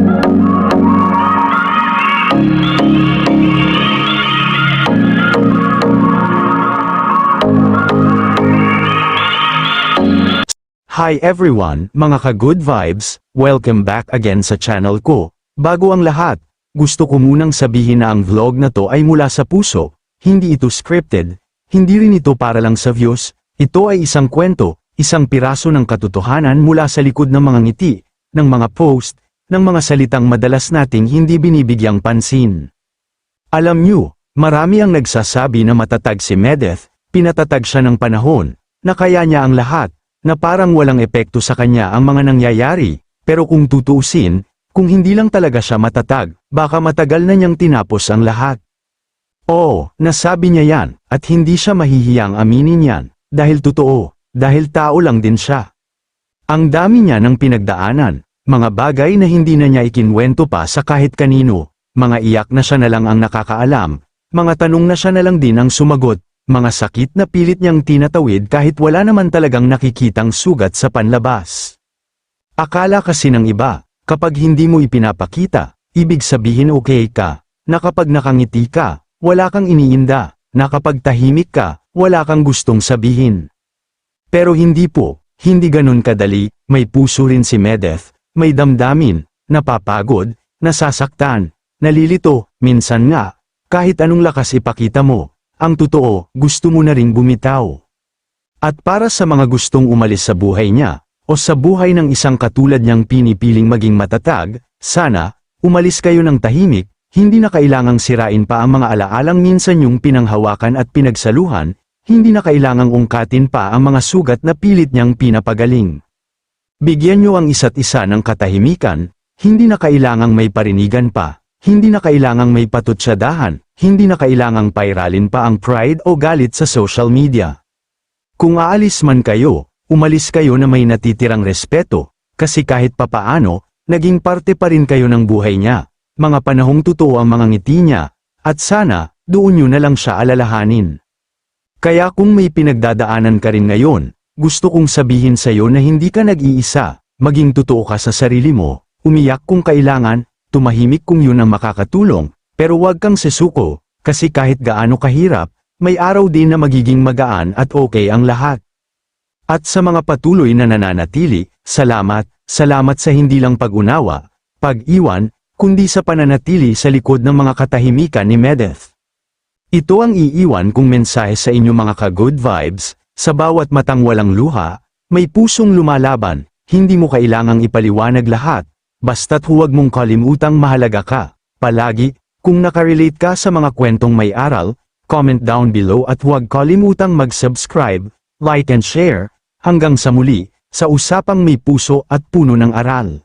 Hi everyone, mga ka-good vibes, welcome back again sa channel ko. Bago ang lahat, gusto ko munang sabihin na ang vlog na to ay mula sa puso, hindi ito scripted, hindi rin ito para lang sa views, ito ay isang kwento, isang piraso ng katotohanan mula sa likod ng mga ngiti, ng mga post, ng mga salitang madalas nating hindi binibigyang pansin. Alam nyo, marami ang nagsasabi na matatag si Medeth, pinatatag siya ng panahon, na kaya niya ang lahat, na parang walang epekto sa kanya ang mga nangyayari, pero kung tutuusin, kung hindi lang talaga siya matatag, baka matagal na niyang tinapos ang lahat. Oo, nasabi niya yan, at hindi siya mahihiyang aminin yan, dahil totoo, dahil tao lang din siya. Ang dami niya ng pinagdaanan, mga bagay na hindi na niya ikinwento pa sa kahit kanino, mga iyak na siya na lang ang nakakaalam, mga tanong na siya na lang din ang sumagot, mga sakit na pilit niyang tinatawid kahit wala naman talagang nakikitang sugat sa panlabas. Akala kasi ng iba, kapag hindi mo ipinapakita, ibig sabihin okay ka, na kapag nakangiti ka, wala kang iniinda, na kapag tahimik ka, wala kang gustong sabihin. Pero hindi po, hindi ganun kadali, may puso rin si Medeth, may damdamin, napapagod, nasasaktan, nalilito, minsan nga, kahit anong lakas ipakita mo, ang totoo, gusto mo na ring bumitaw. At para sa mga gustong umalis sa buhay niya, o sa buhay ng isang katulad niyang pinipiling maging matatag, sana, umalis kayo ng tahimik, hindi na kailangang sirain pa ang mga alaalang minsan yung pinanghawakan at pinagsaluhan, hindi na kailangang ungkatin pa ang mga sugat na pilit niyang pinapagaling. Bigyan niyo ang isa't isa ng katahimikan, hindi na kailangang may parinigan pa, hindi na kailangang may patutsyadahan, hindi na kailangang pairalin pa ang pride o galit sa social media. Kung aalis man kayo, umalis kayo na may natitirang respeto, kasi kahit papaano, naging parte pa rin kayo ng buhay niya, mga panahong totoo ang mga ngiti niya, at sana, doon nyo na lang siya alalahanin. Kaya kung may pinagdadaanan ka rin ngayon, gusto kong sabihin sa'yo na hindi ka nag-iisa, maging totoo ka sa sarili mo, umiyak kung kailangan, tumahimik kung yun ang makakatulong, pero huwag kang sesuko, kasi kahit gaano kahirap, may araw din na magiging magaan at okay ang lahat. At sa mga patuloy na nananatili, salamat, salamat sa hindi lang pag-unawa, pag-iwan, kundi sa pananatili sa likod ng mga katahimikan ni Medeth. Ito ang iiwan kong mensahe sa inyo mga ka-good vibes, sa bawat matang walang luha, may pusong lumalaban, hindi mo kailangang ipaliwanag lahat, basta't huwag mong kalimutang mahalaga ka, palagi, kung nakarelate ka sa mga kwentong may aral, comment down below at huwag kalimutang mag-subscribe, like and share, hanggang sa muli, sa usapang may puso at puno ng aral.